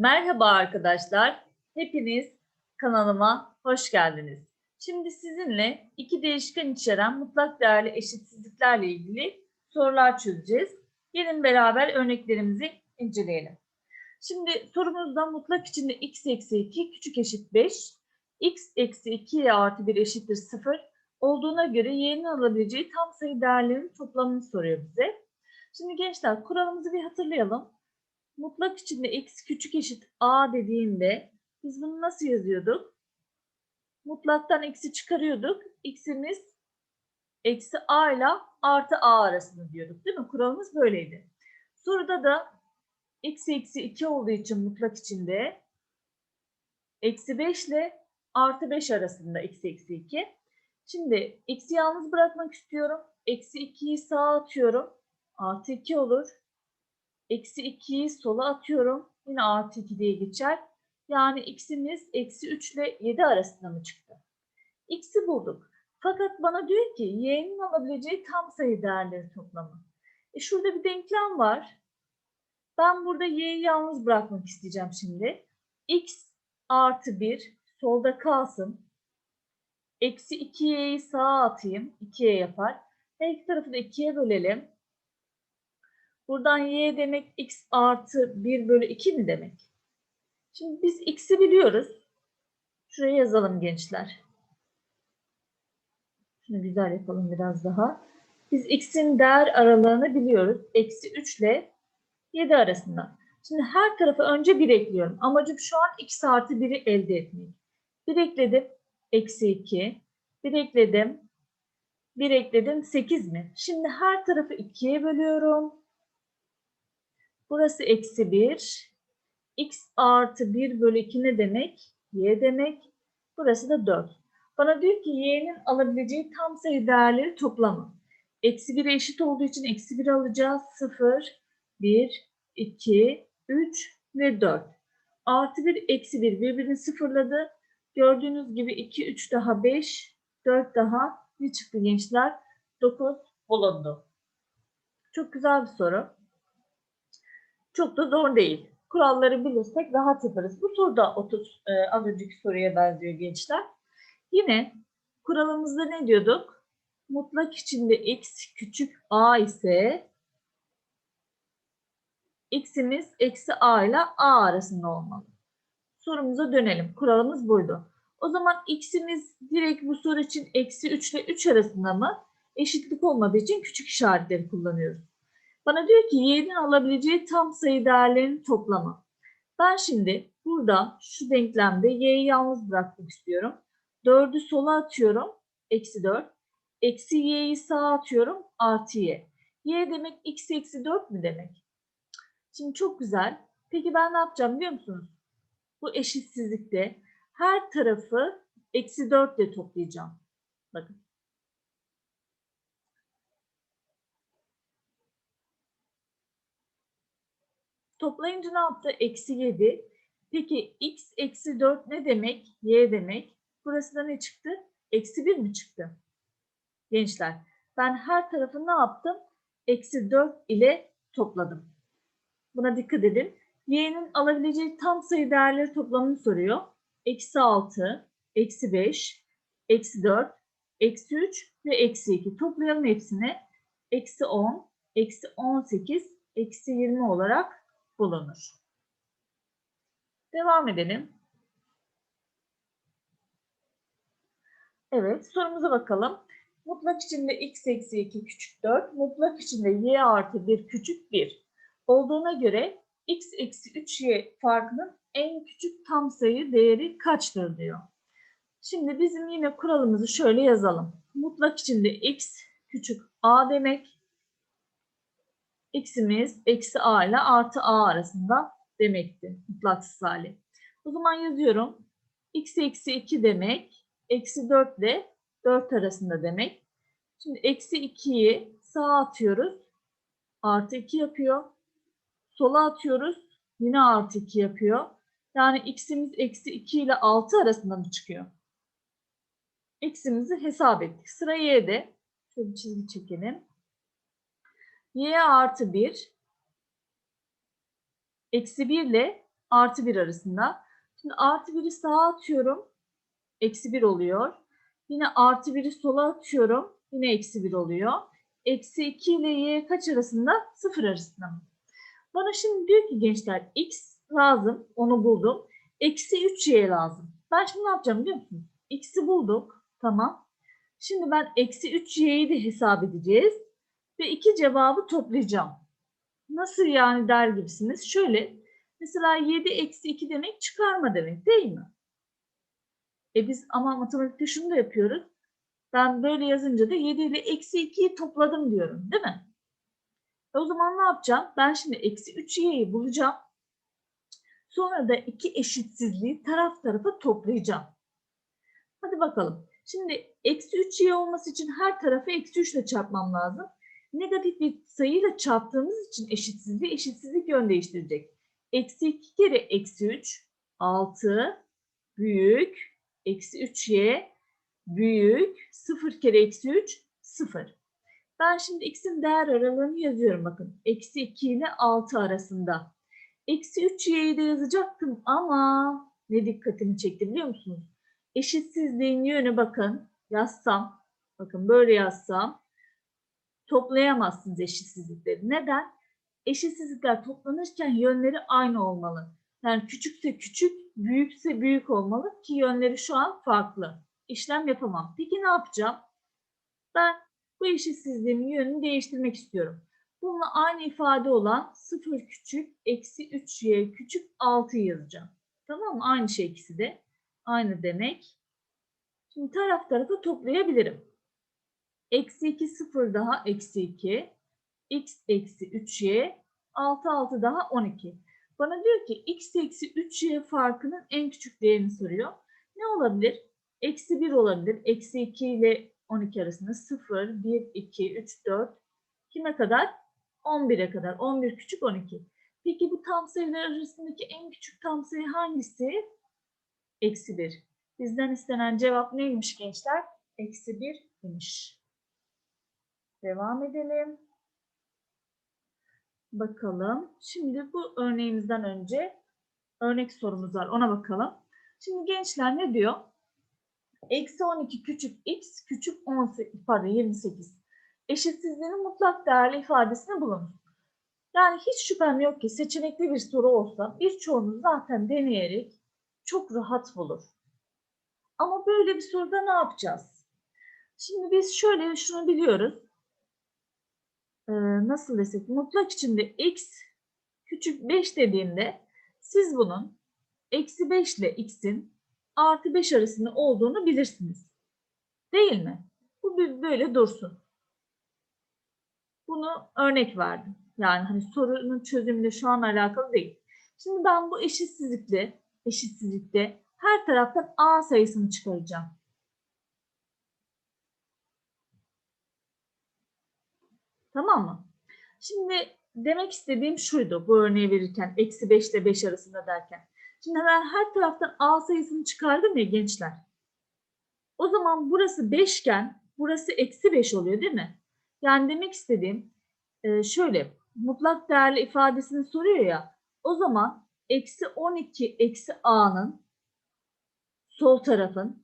Merhaba arkadaşlar. Hepiniz kanalıma hoş geldiniz. Şimdi sizinle iki değişken içeren mutlak değerli eşitsizliklerle ilgili sorular çözeceğiz. Gelin beraber örneklerimizi inceleyelim. Şimdi sorumuzda mutlak içinde x eksi 2 küçük eşit 5, x eksi 2y artı 1 eşittir 0 olduğuna göre y'nin alabileceği tam sayı değerlerinin toplamını soruyor bize. Şimdi gençler kuralımızı bir hatırlayalım mutlak içinde x küçük eşit a dediğinde biz bunu nasıl yazıyorduk? Mutlaktan x'i çıkarıyorduk. x'imiz eksi a ile artı a arasında diyorduk değil mi? Kuralımız böyleydi. Soruda da x eksi 2 olduğu için mutlak içinde eksi 5 ile artı 5 arasında x eksi 2. Şimdi x'i yalnız bırakmak istiyorum. Eksi 2'yi sağa atıyorum. Artı 2 olur. Eksi 2'yi sola atıyorum. Yine artı 2 diye geçer. Yani x'imiz eksi 3 ile 7 arasında mı çıktı? X'i bulduk. Fakat bana diyor ki y'nin alabileceği tam sayı değerleri toplamı. E şurada bir denklem var. Ben burada y'yi yalnız bırakmak isteyeceğim şimdi. x artı 1 solda kalsın. Eksi 2y'yi sağa atayım. 2y yapar. Her iki tarafı da 2'ye bölelim. Buradan y demek x artı 1 bölü 2 mi demek? Şimdi biz x'i biliyoruz. Şuraya yazalım gençler. Şunu güzel yapalım biraz daha. Biz x'in değer aralığını biliyoruz. Eksi 3 ile 7 arasında. Şimdi her tarafa önce 1 ekliyorum. Amacım şu an x artı 1'i elde etmek. 1 ekledim. Eksi 2. 1 ekledim. 1 ekledim. 8 mi? Şimdi her tarafı 2'ye bölüyorum. Burası eksi 1. X artı 1 bölü 2 ne demek? Y demek. Burası da 4. Bana diyor ki y'nin alabileceği tam sayı değerleri toplamı. Eksi 1'e eşit olduğu için eksi 1 alacağız. 0, 1, 2, 3 ve 4. Artı 1, eksi 1 birbirini sıfırladı. Gördüğünüz gibi 2, 3 daha 5, 4 daha ne çıktı gençler? 9 bulundu. Çok güzel bir soru. Çok da zor değil. Kuralları bilirsek rahat yaparız. Bu soruda 30 e, az önceki soruya benziyor gençler. Yine kuralımızda ne diyorduk? Mutlak içinde x küçük a ise x'imiz eksi a ile a arasında olmalı. Sorumuza dönelim. Kuralımız buydu. O zaman x'imiz direkt bu soru için eksi 3 ile 3 arasında mı? Eşitlik olmadığı için küçük işaretleri kullanıyoruz. Bana diyor ki y'nin alabileceği tam sayı değerlerinin toplamı. Ben şimdi burada şu denklemde y'yi yalnız bırakmak istiyorum. 4'ü sola atıyorum. Eksi 4. Eksi y'yi sağa atıyorum. Artı y. y demek x eksi 4 mü demek? Şimdi çok güzel. Peki ben ne yapacağım biliyor musunuz? Bu eşitsizlikte her tarafı eksi 4 ile toplayacağım. Bakın. Toplayınca ne yaptı? Eksi 7. Peki x eksi 4 ne demek? Y demek. Burası da ne çıktı? Eksi 1 mi çıktı? Gençler ben her tarafı ne yaptım? Eksi 4 ile topladım. Buna dikkat edin. Y'nin alabileceği tam sayı değerleri toplamını soruyor. Eksi 6, eksi 5, eksi 4, eksi 3 ve eksi 2. Toplayalım hepsini. Eksi 10, eksi 18, eksi 20 olarak bulunur. Devam edelim. Evet sorumuza bakalım. Mutlak içinde x eksi 2 küçük 4, mutlak içinde y artı 1 küçük 1 olduğuna göre x eksi 3y farkının en küçük tam sayı değeri kaçtır diyor. Şimdi bizim yine kuralımızı şöyle yazalım. Mutlak içinde x küçük a demek, x'imiz eksi a ile artı a arasında demekti mutlaksız hali. O zaman yazıyorum. x eksi 2 demek eksi 4 ile 4 arasında demek. Şimdi eksi 2'yi sağa atıyoruz. Artı 2 yapıyor. Sola atıyoruz. Yine artı 2 yapıyor. Yani x'imiz eksi 2 ile 6 arasında mı çıkıyor? X'imizi hesap ettik. Sıra y'de. Şöyle bir çizgi çekelim y artı 1 eksi 1 ile artı 1 arasında. Şimdi artı 1'i sağa atıyorum. Eksi 1 oluyor. Yine artı 1'i sola atıyorum. Yine eksi 1 oluyor. Eksi 2 ile y kaç arasında? 0 arasında? Bana şimdi diyor ki gençler x lazım. Onu buldum. Eksi 3y lazım. Ben şimdi ne yapacağım biliyor musunuz? X'i bulduk. Tamam. Şimdi ben eksi 3y'yi de hesap edeceğiz. Ve iki cevabı toplayacağım. Nasıl yani der gibisiniz. Şöyle mesela 7 eksi 2 demek çıkarma demek değil mi? E biz ama matematikte şunu da yapıyoruz. Ben böyle yazınca da 7 ile eksi 2'yi topladım diyorum değil mi? E o zaman ne yapacağım? Ben şimdi eksi 3y'yi bulacağım. Sonra da iki eşitsizliği taraf tarafa toplayacağım. Hadi bakalım. Şimdi eksi 3y olması için her tarafı eksi 3 ile çarpmam lazım. Negatif bir sayıyla çarptığımız için eşitsizliği eşitsizlik yön değiştirecek. Eksi 2 kere eksi 3 6 büyük eksi 3y büyük 0 kere eksi 3 0. Ben şimdi x'in değer aralığını yazıyorum bakın. Eksi 2 ile 6 arasında. Eksi 3y'yi de yazacaktım ama ne dikkatimi çekti biliyor musunuz? Eşitsizliğin yönü bakın yazsam, bakın böyle yazsam toplayamazsınız eşitsizlikleri. Neden? Eşitsizlikler toplanırken yönleri aynı olmalı. Yani küçükse küçük, büyükse büyük olmalı ki yönleri şu an farklı. İşlem yapamam. Peki ne yapacağım? Ben bu eşitsizliğin yönünü değiştirmek istiyorum. Bununla aynı ifade olan 0 küçük eksi 3y küçük 6 yazacağım. Tamam mı? Aynı şey ikisi de. Aynı demek. Şimdi taraf tarafa toplayabilirim. Eksi 2 0 daha eksi 2. x eksi 3y 6 6 daha 12. Bana diyor ki x eksi 3y farkının en küçük değerini soruyor. Ne olabilir? Eksi 1 olabilir. Eksi 2 ile 12 arasında 0, 1, 2, 3, 4. Kime kadar? 11'e kadar. 11 küçük 12. Peki bu tam sayılar arasındaki en küçük tam sayı hangisi? Eksi 1. Bizden istenen cevap neymiş gençler? Eksi 1 demiş. Devam edelim. Bakalım. Şimdi bu örneğimizden önce örnek sorumuz var. Ona bakalım. Şimdi gençler ne diyor? Eksi 12 küçük x küçük 18, pardon 28. Eşitsizliğinin mutlak değerli ifadesini bulunuz. Yani hiç şüphem yok ki seçenekli bir soru olsa birçoğunuz zaten deneyerek çok rahat bulur. Ama böyle bir soruda ne yapacağız? Şimdi biz şöyle şunu biliyoruz. Ee, nasıl desek mutlak içinde x küçük 5 dediğimde siz bunun eksi 5 ile x'in artı 5 arasında olduğunu bilirsiniz. Değil mi? Bu böyle dursun. Bunu örnek verdim. Yani hani sorunun çözümüyle şu an alakalı değil. Şimdi ben bu eşitsizlikle, eşitsizlikte her taraftan a sayısını çıkaracağım. Tamam mı? Şimdi demek istediğim şuydu bu örneği verirken eksi 5 ile 5 arasında derken. Şimdi ben her taraftan a sayısını çıkardım ya gençler. O zaman burası 5 iken burası eksi 5 oluyor değil mi? Yani demek istediğim e, şöyle mutlak değerli ifadesini soruyor ya. O zaman eksi 12 eksi a'nın sol tarafın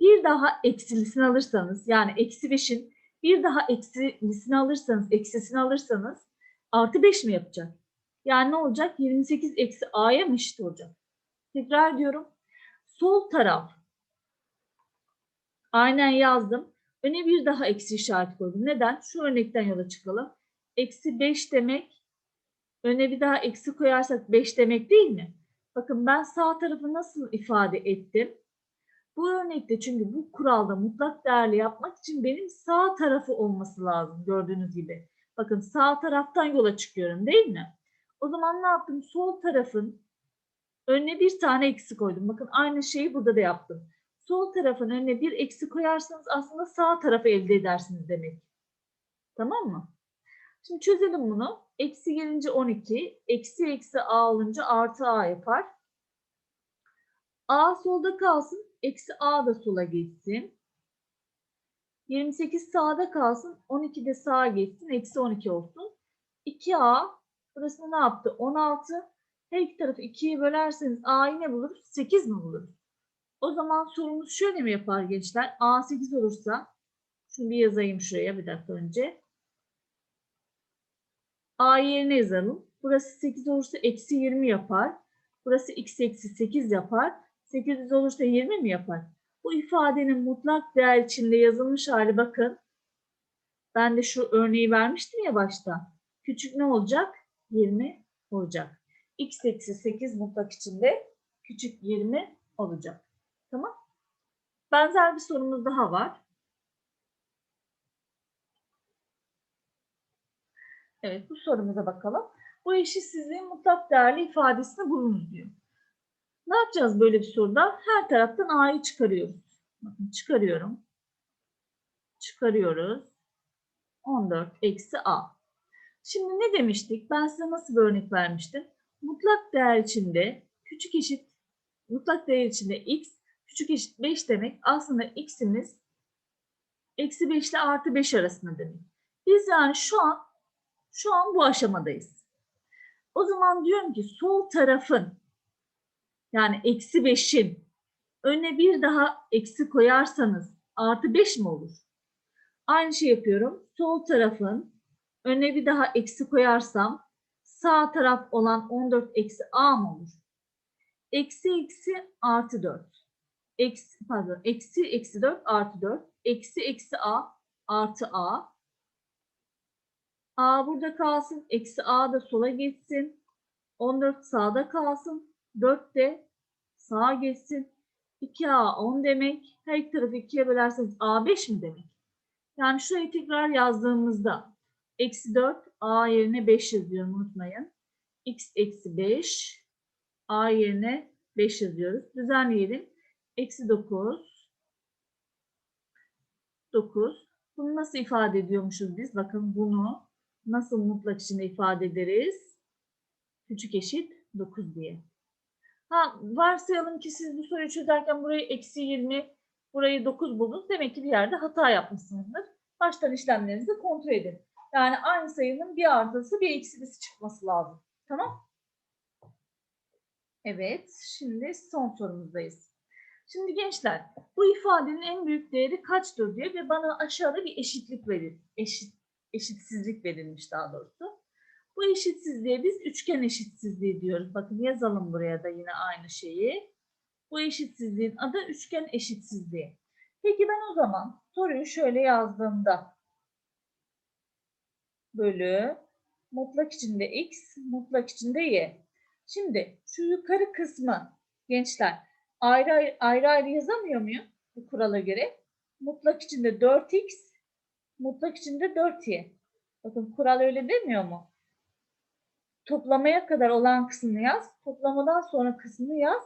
bir daha eksilisini alırsanız yani eksi 5'in bir daha eksilisini alırsanız eksisini alırsanız artı 5 mi yapacak? Yani ne olacak? 28 eksi a'ya mı eşit olacak? Tekrar diyorum. Sol taraf aynen yazdım. Öne bir daha eksi işareti koydum. Neden? Şu örnekten yola çıkalım. Eksi 5 demek öne bir daha eksi koyarsak 5 demek değil mi? Bakın ben sağ tarafı nasıl ifade ettim? Bu örnekte çünkü bu kuralda mutlak değerli yapmak için benim sağ tarafı olması lazım gördüğünüz gibi. Bakın sağ taraftan yola çıkıyorum değil mi? O zaman ne yaptım? Sol tarafın önüne bir tane eksi koydum. Bakın aynı şeyi burada da yaptım. Sol tarafın önüne bir eksi koyarsanız aslında sağ tarafı elde edersiniz demek. Tamam mı? Şimdi çözelim bunu. Eksi gelince 12, eksi eksi a olunca artı a yapar. a solda kalsın, eksi a da sola geçsin. 28 sağda kalsın, 12 de sağa geçsin, eksi 12 olsun. 2a, burası ne yaptı? 16. Her iki tarafı ikiye bölerseniz A'yı ne buluruz? 8 mi buluruz? O zaman sorumuz şöyle mi yapar gençler? A 8 olursa şunu bir yazayım şuraya bir dakika önce. A yerine yazalım. Burası 8 olursa eksi 20 yapar. Burası x eksi 8 yapar. 800 olursa 20 mi yapar? Bu ifadenin mutlak değer içinde yazılmış hali bakın. Ben de şu örneği vermiştim ya başta. Küçük ne olacak? 20 olacak. x eksi 8 mutlak içinde küçük 20 olacak. Tamam. Benzer bir sorumuz daha var. Evet bu sorumuza bakalım. Bu eşitsizliğin mutlak değerli ifadesini bulunuz diyor. Ne yapacağız böyle bir soruda? Her taraftan a'yı çıkarıyoruz. Bakın çıkarıyorum. Çıkarıyoruz. 14 eksi a. Şimdi ne demiştik? Ben size nasıl bir örnek vermiştim? Mutlak değer içinde küçük eşit mutlak değer içinde x küçük eşit 5 demek aslında x'imiz eksi 5 ile artı 5 arasında demek. Biz yani şu an şu an bu aşamadayız. O zaman diyorum ki sol tarafın yani eksi 5'in önüne bir daha eksi koyarsanız artı 5 mi olur? Aynı şey yapıyorum. Sol tarafın önüne bir daha eksi koyarsam sağ taraf olan 14 eksi a mı olur? Eksi eksi artı 4. Eksi, pardon, eksi eksi 4 artı 4. Eksi eksi a artı a. A burada kalsın. Eksi A da sola geçsin. 14 sağda kalsın. 4 de sağa geçsin. 2A 10 demek. Her iki tarafı 2'ye bölerseniz A 5 mi demek? Yani şurayı tekrar yazdığımızda eksi 4 A yerine 5 yazıyorum unutmayın. X eksi 5 A yerine 5 yazıyoruz. Düzenleyelim. Eksi 9 9 Bunu nasıl ifade ediyormuşuz biz? Bakın bunu nasıl mutlak içinde ifade ederiz? Küçük eşit 9 diye. Ha, varsayalım ki siz bu soruyu çözerken burayı eksi 20, burayı 9 buldunuz. Demek ki bir yerde hata yapmışsınızdır. Baştan işlemlerinizi kontrol edin. Yani aynı sayının bir artısı bir eksilisi çıkması lazım. Tamam? Evet, şimdi son sorumuzdayız. Şimdi gençler, bu ifadenin en büyük değeri kaçtır diyor ve bana aşağıda bir eşitlik verir. Eşit eşitsizlik verilmiş daha doğrusu. Bu eşitsizliğe biz üçgen eşitsizliği diyoruz. Bakın yazalım buraya da yine aynı şeyi. Bu eşitsizliğin adı üçgen eşitsizliği. Peki ben o zaman soruyu şöyle yazdığımda bölü mutlak içinde x, mutlak içinde y. Şimdi şu yukarı kısmı gençler ayrı ayrı, ayrı, yazamıyor muyum bu kurala göre? Mutlak içinde 4x, mutlak içinde 4y. Bakın kural öyle demiyor mu? Toplamaya kadar olan kısmını yaz, toplamadan sonra kısmını yaz.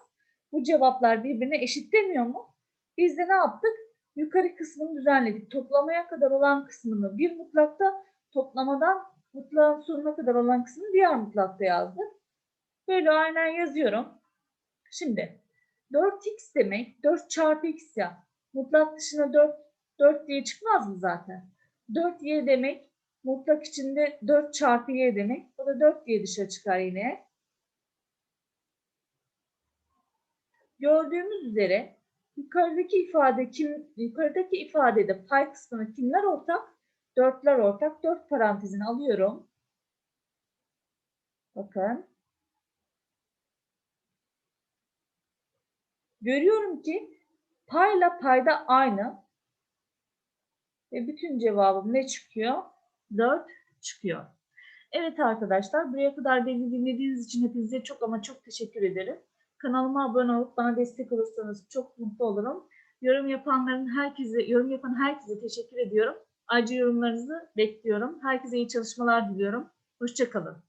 Bu cevaplar birbirine eşit demiyor mu? Biz de ne yaptık? Yukarı kısmını düzenledik. Toplamaya kadar olan kısmını bir mutlakta, toplamadan mutlağın sonuna kadar olan kısmını diğer mutlakta yazdık. Böyle aynen yazıyorum. Şimdi 4x demek 4 çarpı x ya. Mutlak dışına 4, 4 diye çıkmaz mı zaten? 4y demek mutlak içinde 4 çarpı y demek. O da 4 diye dışarı çıkar yine. Gördüğümüz üzere yukarıdaki ifade kim yukarıdaki ifadede pay kısmına kimler ortak? 4'ler ortak. 4 parantezini alıyorum. Bakın. Görüyorum ki payla payda aynı. Ve bütün cevabım ne çıkıyor? 4 çıkıyor. Evet arkadaşlar buraya kadar beni dinlediğiniz için hepinize çok ama çok teşekkür ederim. Kanalıma abone olup bana destek olursanız çok mutlu olurum. Yorum yapanların herkese, yorum yapan herkese teşekkür ediyorum. Ayrıca yorumlarınızı bekliyorum. Herkese iyi çalışmalar diliyorum. Hoşçakalın.